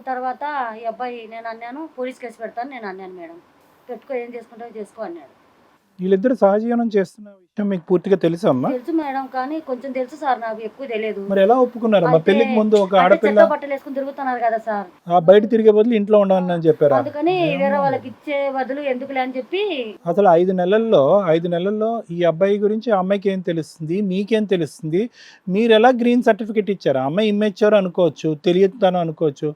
తర్వాత ఈ అబ్బాయి నేను అన్నాను పోలీస్ కేసు పెడతాను నేను అన్నాను మేడం. పెట్టుకో ఏం చేసుకుంటావో చేసుకో అన్నాడు. వీళ్ళిద్దరు సహజీవనం చేస్తున్న విషయం మీకు పూర్తిగా తెలుసా అమ్మా? తెలుసు మేడం కానీ కొంచెం తెలుసు సార్ నాకు ఎక్కువ తెలియదు. మరి ఎలా ఒప్పుకున్నారమ్మా అయితే- పెళ్ళికి ముందు ఒక ఆడపిల్ల బట్టలు వేసుకుని తిరుగుతున్నారు కదా సార్. ఆ బయట తిరిగే బదులు ఇంట్లో ఉండమని అని చెప్పారా? అందుకని వేరే వాళ్ళకి ఇచ్చే బదులు ఎందుకులే అని చెప్పి అసలు ఐదు నెలల్లో ఐదు నెలల్లో ఈ అబ్బాయి గురించి ఆ అమ్మాయికి ఏం తెలుస్తుంది? మీకేం తెలుస్తుంది? మీరు ఎలా గ్రీన్ సర్టిఫికేట్ ఇచ్చారు? అమ్మాయి ఇమ్మెచ్యూర్ అనుకోవచ్చు తెలియతాను అనుకోవచ్చు.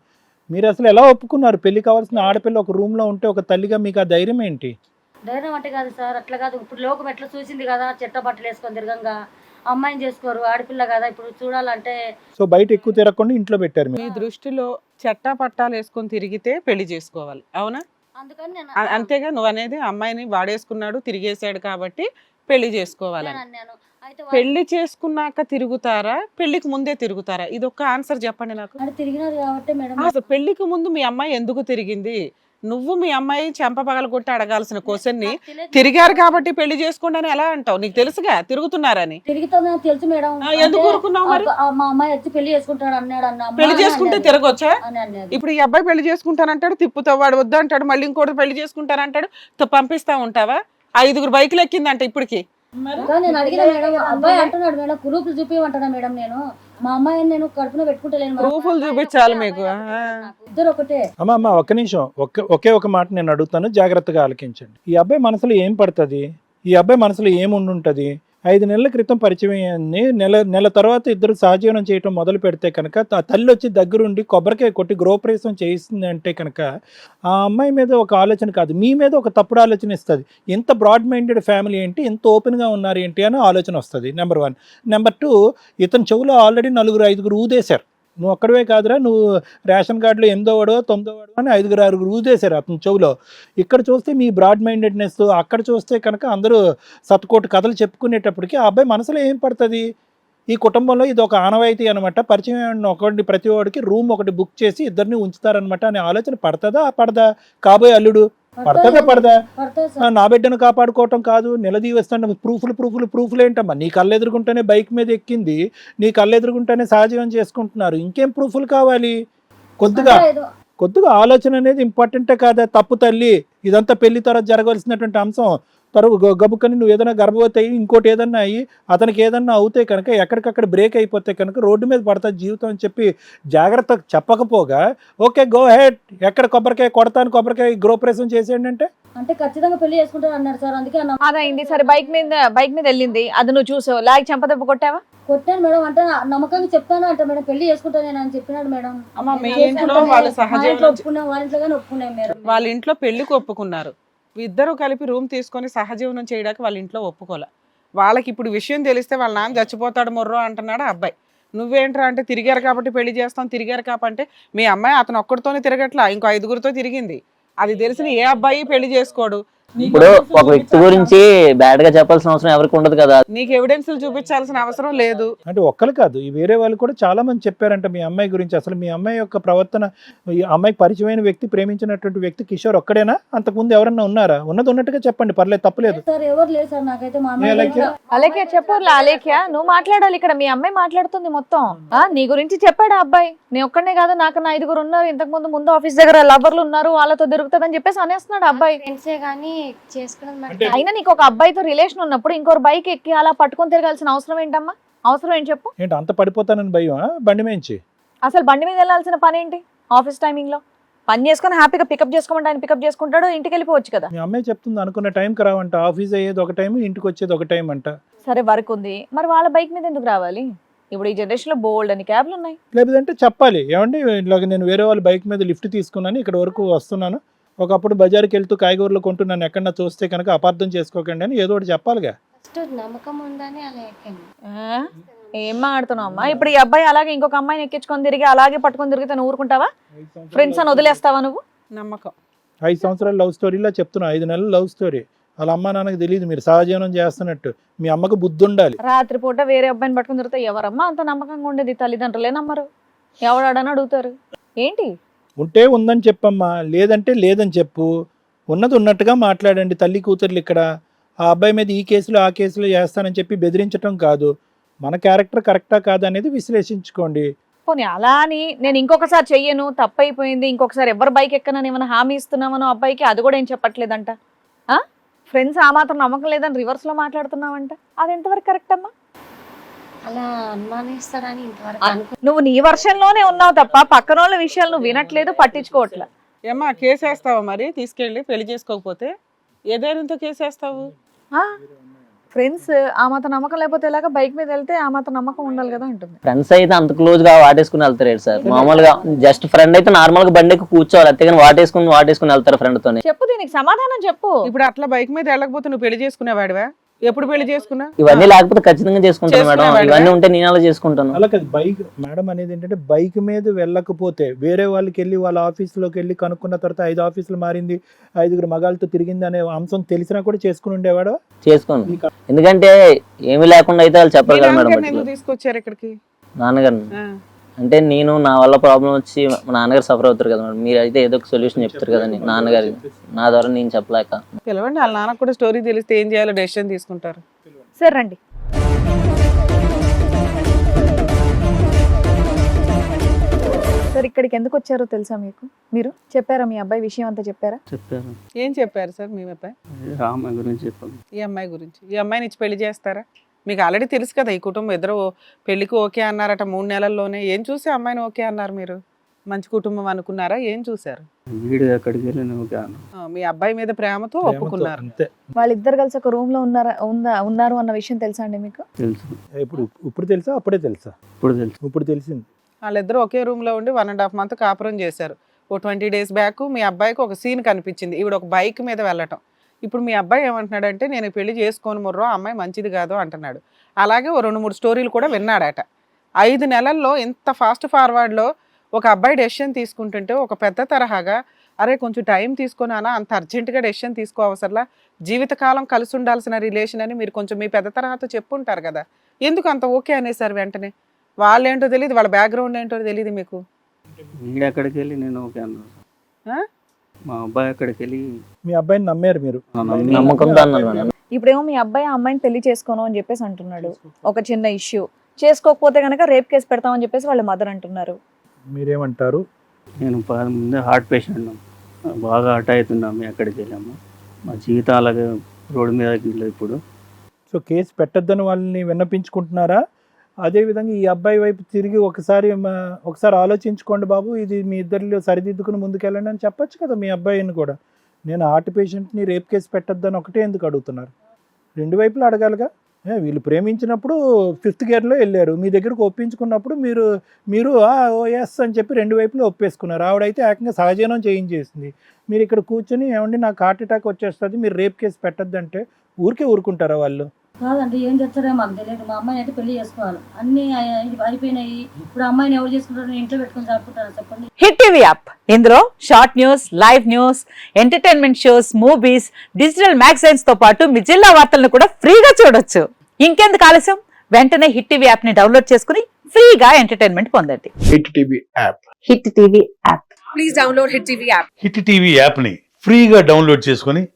మీరు అసలు ఎలా ఒప్పుకున్నారు? పెళ్ళి కావాల్సిన ఆడపిల్ల ఒక రూమ్లో ఉంటే ఒక తల్లిగా మీకు ఆ ధైర్యం ఏంటి? ధైర్యం అంటే కాదు సార్ అట్లా కాదు. ఇప్పుడు లోకం ఎట్లా చూసింది కదా చెట్ట బట్టలు వేసుకొని తిరగంగా. అమ్మాయిని చేసుకోరు ఆడపిల్ల కదా. ఇప్పుడు చూడాలంటే సో బయట ఎక్కువ తిరగకుండా ఇంట్లో పెట్టారు మీ దృష్టిలో చట్టా పట్టాలు వేసుకొని తిరిగితే పెళ్ళి చేసుకోవాలి. అవునా? అందుకని నేను అ- అంతేగా నువ్వు అనేది అమ్మాయిని వాడేసుకున్నాడు తిరిగేశాడు కాబట్టి పెళ్ళి నేను అన్నాను అయితే వా- పెళ్ళి చేసుకున్నాక తిరుగుతారా? పెళ్ళికి ముందే తిరుగుతారా? ఇది ఒక్క ఆన్సర్ చెప్పండి నాకు. అంటే తిరిగినారు కాబట్టి మేడం అసలు పెళ్ళికి ముందు మీ అమ్మాయి ఎందుకు తిరిగింది? నువ్వు మీ అమ్మాయి చెంప పగల కొట్టి అడగాల్సిన క్వశ్చన్ని. తిరిగారు కాబట్టి పెళ్ళి చేసుకోండి ఎలా అంటావు? నీకు తెలుసుగా? తిరుగుతున్నారని. తిరుగుతుందని తెలుసు మేడం. ఎందుకు అంటే ఊరుకున్నావు మరి? అబ్బ- ఆ మా అమ్మాయి వచ్చి పెళ్ళి చేసుకుంటాడు అన్నాడు అన్న అమ్మ పెళ్ళి చేసుకుంటే. తిరగొచ్చా? ఇప్పుడు ఈ అబ్బాయి పెళ్ళి చేసుకుంటానంటాడు తిప్పుతావు వాడు వద్దు అంటాడు మళ్ళీ ఇంకోటి పెళ్ళి చేసుకుంటానంటాడు పంపిస్తా ఉంటావా? ఐదుగురు బైకులు ఎక్కిందంట ఇప్పటికి. ఇంకా నేను అడిగిన మేడం అబ్బాయి అంటున్నాడు మేడం ప్రూఫ్లు చూపించమంటున్నా మేడం నేను. మా అమ్మాయిని నేను కడుపున పెట్టుకుంటలేను. ప్రూఫ్లు చూపించాలి మీకు. ఇద్దరు ఒకటే. అమ్మ అమ్మ ఒక్క నిమిషం. ఒక్క ఒకే ఒక మాట నేను అడుగుతాను. జాగ్రత్తగా ఆలకించండి. ఈ అబ్బాయి మనసులో ఏం పడుతుంది? ఈ అబ్బాయి మనసులో ఏం ఉండుంటది ఐదు నెలల క్రితం పరిచయం నెల నెల తర్వాత ఇద్దరు సహజీవనం చేయటం మొదలు పెడితే కనుక తల్లి వచ్చి దగ్గరుండి కొబ్బరికాయ కొట్టి గృహప్రవేశం చేయిస్తుంది అంటే కనుక ఆ అమ్మాయి మీద ఒక ఆలోచన కాదు. మీ మీద ఒక తప్పుడు ఆలోచన ఇస్తుంది. ఎంత బ్రాడ్ మైండెడ్ ఫ్యామిలీ ఏంటి? ఇంత ఓపెన్గా ఉన్నారు ఏంటి? అని ఆలోచన వస్తుంది. Number one. నెంబర్ టూ ఇతని చెవులో ఆల్రెడీ నలుగురు ఐదుగురు ఊదేశారు. నువ్వు ఒక్కడవే కాదురా నువ్వు రేషన్ కార్డులో ఎనిమిదో వాడో తొమ్మిదో వాడో అని ఐదుగురు ఆరుగురు ఊదేశారు అతని చెవులో. ఇక్కడ చూస్తే మీ బ్రాడ్ మైండెడ్నెస్ అక్కడ చూస్తే కనుక అందరూ సతకోటి కథలు చెప్పుకునేటప్పటికి ఆ అబ్బాయి మనసులో ఏం పడుతుంది? ఈ కుటుంబంలో ఇది ఒక ఆనవాయితీ అనమాట పరిచయం ఒకటి ప్రతి వాడికి రూమ్ ఒకటి బుక్ చేసి ఇద్దరిని ఉంచుతారనమాట అనే ఆలోచన పడుతుందా? పడదా? కాబోయే అల్లుడు పడుతుందా పడదా? నా బిడ్డను కాపాడుకోవటం కాదు నిలదీవేస్తాను ప్రూఫ్లు ప్రూఫ్లు ప్రూఫ్లు ఏంటమ్మా? నీ కళ్ళు ఎదురుకుంటేనే బైక్ మీద ఎక్కింది నీ కళ్ళు ఎదురుకుంటేనే సహజీవనం చేసుకుంటున్నారు. ఇంకేం ప్రూఫ్లు కావాలి? కొద్దిగా. కొద్దిగా ఆలోచన అనేది ఇంపార్టెంటే కాదా. తప్పు తల్లి ఇదంతా పెళ్ళి తర్వాత జరగవలసినటువంటి అంశం. తరువు గ- గబుక్కని నువ్వు ఏదైనా గర్భవతి అయ్యి ఇంకోటి ఏదన్నా అయ్యి అతనికి ఏదన్నా అవుతే కనుక ఎక్కడికక్కడ బ్రేక్ అయిపోతే కనుక రోడ్డు మీద పడుతుంది జీవితం అని చెప్పి జాగ్రత్త చెప్పకపోగా ఓకే గో హెడ్ ఎక్కడ కొబ్బరికాయ కొడతాను కొబ్బరికాయ గృహప్రవేశం చేసేయండి అంటే? అంటే ఖచ్చితంగా పెళ్ళి చేసుకుంటారు అన్నాడు సార్ అందుకే అదైంది సరే బైక్ మీద బైక్ మీద వెళ్ళింది. అది నువ్వు చూసావు. లాగి చెంపదెబ్బ కొట్టావా? కొట్టాను మేడం. అంటే నమ్మకంగా చెప్తాను అంటే మేడం. పెళ్ళి చేసుకుంటాను నేను అని చెప్పినాడు మేడం. ఒప్పుకున్నాం వాళ్ళ ఇంట్లో కానీ ఒప్పుకున్నాం మేడం. వాళ్ళ ఇంట్లో పెళ్ళికి ఒప్పుకున్నారు. ఇద్దరు కలిపి రూమ్ తీసుకొని సహజీవనం చేయడానికి వాళ్ళ ఇంట్లో ఒప్పుకోలే. వాళ్ళకి ఇప్పుడు విషయం తెలిస్తే వాళ్ళ నాన్న చచ్చిపోతాడు మొర్రో అంటున్నాడు అబ్బాయి. నువ్వేంట్రా అంటే తిరిగారు కాబట్టి పెళ్ళి చేస్తాం తిరిగారు కాబట్టి మీ అమ్మాయి అతను ఒక్కడితోనే తిరగట్లా ఇంకో ఐదుగురితో తిరిగింది. అది తెలిసిన ఏ అబ్బాయి పెళ్ళి చేసుకోడు. ఇప్పుడు ఒక వ్యక్తి గురించి బ్యాడ్గా చెప్పాల్సిన అవసరం ఎవరికి ఉండదు కదా. నీకు ఎవిడెన్స్లు చూపించాల్సిన అవసరం లేదు. అంటే ఒక్కరు కాదు ఈ వేరే వాళ్ళు కూడా చాలా మంది చెప్పారంట మీ అమ్మాయి గురించి. అసలు మీ అమ్మాయి యొక్క ప్రవర్తన ఈ అమ్మాయికి పరిచయమైన వ్యక్తి ప్రేమించినటువంటి వ్యక్తి కిషోర్ ఒక్కడేనా? అంతకుముందు ఎవరన్నా ఉన్నారా? ఉన్నది ఉన్నట్టుగా చెప్పండి పర్లేదు తప్పలేదు సార్ ఎవరు లేదు సార్ నాకైతే మా ఏ అలేఖ్య? అలేఖ్య చెప్పు అలేఖ్య. నువ్వు మాట్లాడాలి ఇక్కడ మీ అమ్మాయి మాట్లాడుతుంది మొత్తం. ఆ నీ గురించి చెప్పాడు ఆ అబ్బాయి. నీ ఒక్కడనే కాదు నాకు నా ఐదుగురు ఉన్నారు. ఇంతకు ముందు ముందు ఆఫీస్ దగ్గర లవర్లు ఉన్నారు వాళ్ళతో దొరుకుతుందని చెప్పేసి అనేస్తున్నాడు ఆ అబ్బాయి. ఫ్రెండ్సే కానీ అంటే- అయినా నీకు ఒక అబ్బాయితో రిలేషన్ ఉన్నప్పుడు ఇంకోరు బైక్ ఎక్కి అలా పట్టుకొని తిరగాల్సిన అవసరం ఏంటమ్మా? అవసరం ఏంటి చెప్పు? ఏంటి అంత పడిపోతానని భయం బండి మేంచి అసలు బండి మీద వెళ్ళాల్సిన పని ఏంటి? ఆఫీస్ టైమింగ్లో? పని చేసుకొని హ్యాపీగా పికప్ చేసుకోమంటే ఆయన పికప్ చేసుకుంటాడు ఇంటికి వెళ్ళిపోవచ్చు కదా. మీ అమ్మాయి చెప్తుంది అనుకున్న టైంకి రావంట. ఆఫీస్ అయ్యేది ఒక టైం ఇంటికి వచ్చేది ఒక టైం అంట. సరే వర్క్ ఉంది. మరి వాళ్ళ బైక్ మీద ఎందుకు రావాలి? ఇప్పుడు ఈ జనరేషన్లో బోల్డ్ అని క్యాబ్లు ఉన్నాయి. లేదంటే చెప్పాలి. ఏమండి ఇలాగ నేను వేరే వాళ్ళ బైక్ మీద లిఫ్ట్ తీసుకున్నాను ఇక్కడ వరకు వస్తున్నాను. ఒకప్పుడు బజార్కి వెళ్తూ కాయగూరలు కొంటున్నాను ఎక్కడన్నా చూస్తే కనుక అపార్థం చేసుకోకండి అని ఏదో ఒకటి చెప్పాలిగా. నమ్మకం ఉందని అలా ఎక్కాను ఆ? ఏం మాట్లాడుతున్నావు అమ్మా? ఇప్పుడు ఈ అబ్బాయి అలాగే ఇంకొక అమ్మాయిని ఎక్కించుకొని తిరిగి అలాగే పట్టుకొని తిరిగితే నువ్వు ఊరుకుంటావా? ఫ్రెండ్స్ అని వదిలేస్తావా నువ్వు? నమ్మకం. ఐదు సంవత్సరాల లవ్ స్టోరీలా చెప్తున్నా ఐదు నెలల లవ్ స్టోరీ. వాళ్ళ అమ్మ నాన్నకి తెలియదు మీరు సహజీవనం చేస్తున్నట్టు. మీ అమ్మకు బుద్ధి ఉండాలి. రాత్రిపూట వేరే అబ్బాయిని పట్టుకొని తిరిగితే ఎవరమ్మా అంత నమ్మకంగా ఉండేది? తల్లిదండ్రులే నమ్మరు ఎవడాడని అడుగుతారు? ఏంటి? ఉంటే ఉందని చెప్పమ్మా లేదంటే లేదని చెప్పు. ఉన్నది ఉన్నట్టుగా మాట్లాడండి తల్లి కూతుర్లు ఇక్కడ. ఆ అబ్బాయి మీద ఈ కేసులో ఆ కేసులో చేస్తానని చెప్పి బెదిరించటం కాదు. మన క్యారెక్టర్ కరెక్టా కాదనేది అనేది విశ్లేషించుకోండి. పోనీ అలా అని నేను ఇంకొకసారి చెయ్యను తప్పైపోయింది ఇంకొకసారి ఎవరు బైక్ ఎక్కనని ఏమైనా హామీ ఇస్తున్నామనో అబ్బాయికి అది కూడా ఏం చెప్పట్లేదంట? ఫ్రెండ్స్ ఆ మాత్రం నమ్మకం లేదని రివర్స్లో మాట్లాడుతున్నామంట అది ఎంతవరకు కరెక్ట్ అమ్మా అలా అనుమానిస్తాడని ఇంతవరకు అనుకో నువ్వు నీ వర్షంలోనే ఉన్నావు తప్ప పక్కన వాళ్ళ విషయాలు నువ్వు వినట్లేదు పట్టించుకోవట్లే. ఏమ్మా కేసేస్తావా మరి? తీసుకెళ్ళి పెళ్ళి చేసుకోకపోతే? ఏ ధైర్యంతో కేసేస్తావు? ఫ్రెండ్స్ ఆ మాత్రం నమ్మకం లేకపోతే ఎలాగ? బైక్ మీద వెళ్తే ఆ మాత్రం నమ్మకం ఉండాలి కదా ఉంటుంది ఫ్రెండ్స్ అయితే అంత క్లోజ్గా వాటేసుకుని వెళ్తారు సార్. మామూలుగా జస్ట్ ఫ్రెండ్ అయితే నార్మల్గా బండి ఎక్కి కూర్చోవాలి. అంతేగాని వాటేసుకుని వాటేసుకుని వెళ్తారు ఫ్రెండ్ తోని. చెప్పు దీనికి సమాధానం చెప్పు. ఇప్పుడు అట్లా బైక్ మీద వెళ్ళకపోతే నువ్వు పెళ్ళి చేసుకునేవాడివా? ఎప్పుడు పెళ్ళి చేసుకున్నా? ఇవన్నీ లేకపోతే ఖచ్చితంగా చేసుకుంటాను మేడం? ఇవన్నీ ఉంటే నేను అలా చేసుకుంటాను? అలా కాదు బైక్ మేడం అనేది ఏంటంటే బైక్ మీద వెళ్ళకపోతే వేరే వాళ్ళకి వెళ్ళి వాళ్ళ ఆఫీస్లోకి వెళ్ళి కనుక్కున్న తర్వాత ఐదు ఆఫీసులు మారింది ఐదుగురు మగాళ్ళతో తిరిగింది అనే అంశం తెలిసినా కూడా చేసుకుని ఉండేవాడు? చేసుకోను ఎందుకంటే ఏమీ లేకుండా అయితే వాళ్ళు చెప్పరు కదా మేడం తీసుకొచ్చారు ఇక్కడికి? నాన్నగారు. అంటే నేను నా వల్ల ప్రాబ్లం వచ్చి మా నాన్నగారు సఫర్ అవుతారు కదా మేడం. మీరు అయితే ఏదో ఒక సొల్యూషన్ చెప్తారు కదండి నాన్నగారికి. నా ద్వారా నేను చెప్పలేక. పిలవండి వాళ్ళ నాన్నకు కూడా స్టోరీ తెలిస్తే ఏం చేయాలో డెసిషన్ తీసుకుంటారు. సరే రండి. సార్ ఇక్కడికి ఎందుకు వచ్చారో తెలుసా మీకు? మీరు చెప్పారా మీ అబ్బాయి విషయం అంతా చెప్పారా? చెప్పారు ఏం చెప్పారు సార్ మీ అబ్బాయి? ఆమె గురించి చెప్పాను. ఈ అమ్మాయి గురించి. ఈ అమ్మాయిని ఇచ్చి పెళ్ళి చేస్తారా? మీకు ఆల్రెడీ తెలుసు కదా ఈ కుటుంబం ఇద్దరు పెళ్ళికి ఓకే అన్నారట మూడు నెలల్లోనే. ఏం చూసి అమ్మాయిని ఓకే అన్నారు మీరు? మంచి కుటుంబం అనుకున్నారా? ఏం చూసారు వీడు ఎక్కడికి ఆ, మీ అబ్బాయి మీద ప్రేమతో ఒప్పుకున్నారు. అంతే. వాళ్ళిద్దరు కలిసి ఒక రూమ్లో ఉన్నారా ఉందా ఉన్నారు అన్న విషయం తెలుసా అండి మీకు? తెలుసు. ఇప్పుడు ఇప్పుడు తెలుసా? అప్పుడే తెలుసా? ఇప్పుడు తెలుసు. ఇప్పుడు తెలిసింది. వాళ్ళిద్దరు ఒకే రూమ్లో ఉండి వన్ అండ్ హాఫ్ మంత్ కాపురం చేశారు. ఓ ట్వంటీ డేస్ బ్యాక్ మీ అబ్బాయికి ఒక సీన్ కనిపించింది. ఈవిడ ఒక బైక్ మీద వెళ్ళటం. ఇప్పుడు మీ అబ్బాయి ఏమంటున్నాడంటే నేను పెళ్ళి చేసుకోను ముర్రో అమ్మాయి మంచిది కాదు అంటున్నాడు. అలాగే ఓ రెండు మూడు స్టోరీలు కూడా విన్నాడట. ఐదు నెలల్లో ఇంత ఫాస్ట్ ఫార్వర్డ్లో ఒక అబ్బాయి డెసిషన్ తీసుకుంటుంటే ఒక పెద్ద తరహాగా అరే కొంచెం టైం తీసుకున్నానా అంత అర్జెంటుగా డెసిషన్ తీసుకో అవసరంలా జీవితకాలం కలిసి ఉండాల్సిన రిలేషన్ అని మీరు కొంచెం మీ పెద్ద తరహాతో చెప్పుంటారు కదా ఎందుకు అంత ఓకే అనేసారు వెంటనే? వాళ్ళేంటో తెలియదు వాళ్ళ బ్యాక్గ్రౌండ్ ఏంటో తెలియదు మీకు. ఎక్కడికి వెళ్ళి నేను ఓకే? అన్నాను. మా అబ్బాయి ఎక్కడికి వెళ్ళి మీ అబ్బాయిని నమ్మారు మీరు. ఆ నమ్మి- నమ్మకంతో అన్నారు మేడం ఇప్పుడేమో మీ అబ్బాయి ఆ అమ్మాయిని పెళ్ళి చేసుకోను అని చెప్పేసి అంటున్నాడు. ఒక చిన్న ఇష్యూ. చేసుకోకపోతే కనుక రేప్ కేసు పెడతామని చెప్పేసి వాళ్ళ మదర్ అంటున్నారు. మీరేమంటారు? నేను ముందే హార్ట్ పేషెంట్ బాగా హర్ట్ అవుతున్నాము ఎక్కడికి వెళ్ళాము. మా జీవితం అలాగే రోడ్డు మీద ఇప్పుడు. సో కేసు పెట్టొద్దని వాళ్ళని విన్నపించుకుంటున్నారా? అదేవిధంగా ఈ అబ్బాయి వైపు తిరిగి ఒకసారి ఒకసారి ఆలోచించుకోండి బాబు ఇది మీ ఇద్దరిలో సరిదిద్దుకుని ముందుకెళ్ళండి అని చెప్పొచ్చు కదా మీ అబ్బాయిని కూడా. నేను ఆర్ట్ పేషెంట్ని రేప్ కేసు పెట్టొద్దని ఒకటే ఎందుకు అడుగుతున్నారు? రెండు వైపులు అడగాలిగా. వీళ్ళు ప్రేమించినప్పుడు ఫిఫ్త్ గేర్లో వెళ్ళారు. మీ దగ్గరకు ఒప్పించుకున్నప్పుడు మీరు మీరు ఓఎస్ ఓ ఎస్ అని చెప్పి రెండు వైపులు ఒప్పేసుకున్నారు. ఆవిడైతే ఏకంగా సహజనం చేయించేసింది. మీరు ఇక్కడ కూర్చొని ఏమండి నాకు హార్ట్ అటాక్ వచ్చేస్తుంది మీరు రేప్ కేసు పెట్టొద్దంటే ఊరికే ఊరుకుంటారా వాళ్ళు? కాదండి ఏం చేస్తారో మాకు తెలియదు. మా అమ్మాయిని అయితే పెళ్ళి చేసుకోవాలి. అన్ని అయి- అయిపోయినాయి. ఇప్పుడు అమ్మాయిని ఎవరు చేసుకుంటారో నేను ఇంట్లో పెట్టుకొని చదువుకుంటాను చెప్పండి. Hit TV app. ఇందులో short news live news entertainment shows movies digital మ్యాగజైన్స్తో పాటు మీ జిల్లా వార్తలను కూడా ఫ్రీగా చూడొచ్చు. ఇంకెందుకు ఆలస్యం? వెంటనే హిట్ టీవీ యాప్ని డౌన్లోడ్ చేసుకుని ఫ్రీగా ఎంటర్టైన్మెంట్ పొందండి. Hit TV app. Hit TV app. Hit TV యాప్ని ఫ్రీగా డౌన్లోడ్ చేసుకొని